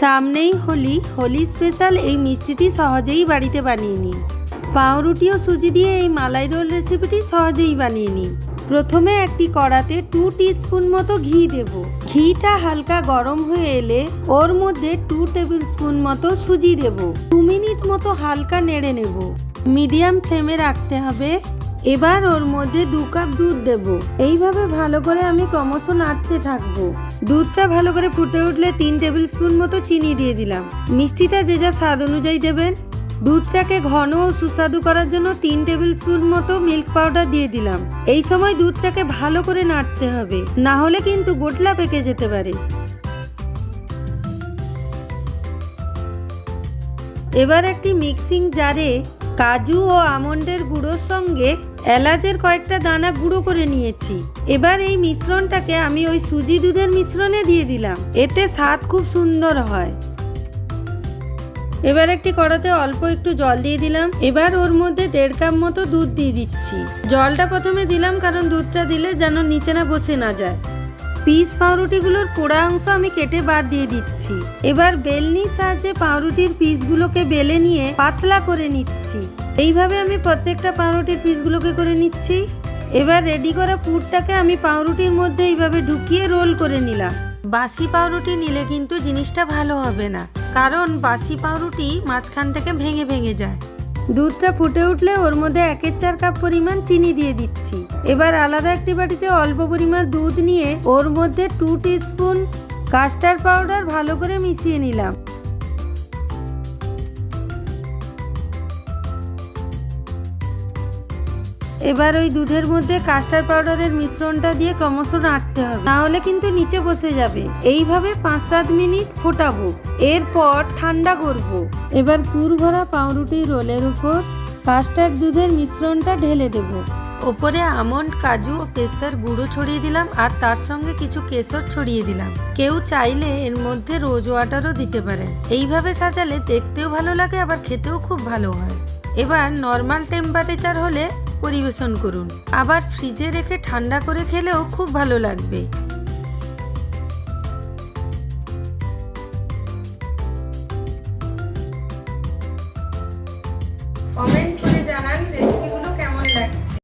সামনেই হোলি। হোলি স্পেশাল এই মিষ্টিটি সহজেই বাড়িতে বানিয়ে নিন। পাউরুটি ও সুজি দিয়ে এই মালাই রোল রেসিপিটি সহজেই বানিয়ে নিন। প্রথমে একটি কড়াতে টু স্পুন মতো ঘি দেব। ঘিটা হালকা গরম হয়ে এলে ওর মধ্যে টু টেবিল স্পুন মতো সুজি দেব। দু মিনিট মতো হালকা নেড়ে নেব। মিডিয়াম ফ্লেমে রাখতে হবে। এবার ওর মধ্যে দু কাপ দুধ দেব। এইভাবে ভালো করে আমি ক্রমশ নাড়তে থাকব। দুধটা ভালো করে ফুটে উঠলে তিন টেবিল স্পুন মতো চিনি দিয়ে দিলাম। মিষ্টিটা যে যা স্বাদ অনুযায়ী দেবেন। দুধটাকে ঘন ও সুস্বাদু করার জন্য তিন টেবিল স্পুন মতো মিল্ক পাউডার দিয়ে দিলাম। এই সময় দুধটাকে ভালো করে নাড়তে হবে। না হলে কিন্তু গোটলা পেকে যেতে পারে। এবার একটি মিক্সিং জারে কাজু ও আমন্ডের গুঁড়োর সঙ্গে এলাচের কয়েকটা দানা গুঁড়ো করে নিয়েছি। এবার এই মিশ্রণটাকে আমি ওই সুজি দুধের মিশ্রণে দিয়ে দিলাম। এতে স্বাদ খুব সুন্দর হয়। এবার একটি কড়াতে অল্প একটু জল দিয়ে দিলাম। এবার ওর মধ্যে দেড় কাপ মতো দুধ দিয়ে দিচ্ছি। জলটা প্রথমে দিলাম কারণ দুধটা দিলে যেন নিচে না বসে না যায়। পিস পাউরুটিগুলোর পোড়া অংশ আমি কেটে বাদ দিয়ে দিচ্ছি। এবার বেলনির সাহায্যে পাউরুটির পিসগুলোকে বেলে নিয়ে পাতলা করে নিচ্ছি। এইভাবে আমি প্রত্যেকটা পাউরুটির পিসগুলোকে করে নিচ্ছি। এবার রেডি করা পুরটাকে আমি পাউরুটির মধ্যে এইভাবে ঢুকিয়ে রোল করে নিলাম। বাসি পাউরুটি নিলে কিন্তু জিনিসটা ভালো হবে না। কারণ বাসি পাউরুটি মাঝখান থেকে ভেঙে ভেঙে যায়। দুধটা ফুটে উঠলে ওর মধ্যে একের চার কাপ পরিমাণ চিনি দিয়ে দিচ্ছি। এবার আলাদা একটি বাটিতে অল্প পরিমাণ দুধ নিয়ে ওর মধ্যে টু স্পুন কাস্টার্ড পাউডার ভালো করে মিশিয়ে নিলাম। এবার ওই দুধের মধ্যে কাস্টার্ড পাউডারের মিশ্রণটা দিয়ে ক্রমশ নাড়তে হবে। না হলে কিন্তু নিচে বসে যাবে। এইভাবে পাঁচ সাত মিনিট ফোটাবো। এরপর ঠান্ডা করব। এবার পুর ভরা পাউরুটি রোলের উপর কাস্টার্ড দুধের মিশ্রণটা ঢেলে দেব। ওপরে আমন্ড, কাজু ও পেস্তার গুঁড়ো ছড়িয়ে দিলাম আর তার সঙ্গে কিছু কেশর ছড়িয়ে দিলাম। কেউ চাইলে এর মধ্যে রোজ ওয়াটারও দিতে পারে এইভাবে সাজালে দেখতেও ভালো লাগে, আবার খেতেও খুব ভালো হয়। এবার নর্মাল টেম্পারেচার হলে পরিবেশন করুন। আবার ফ্রিজে রেখে ঠান্ডা করে খেলেও খুব ভালো লাগবে। কমেন্ট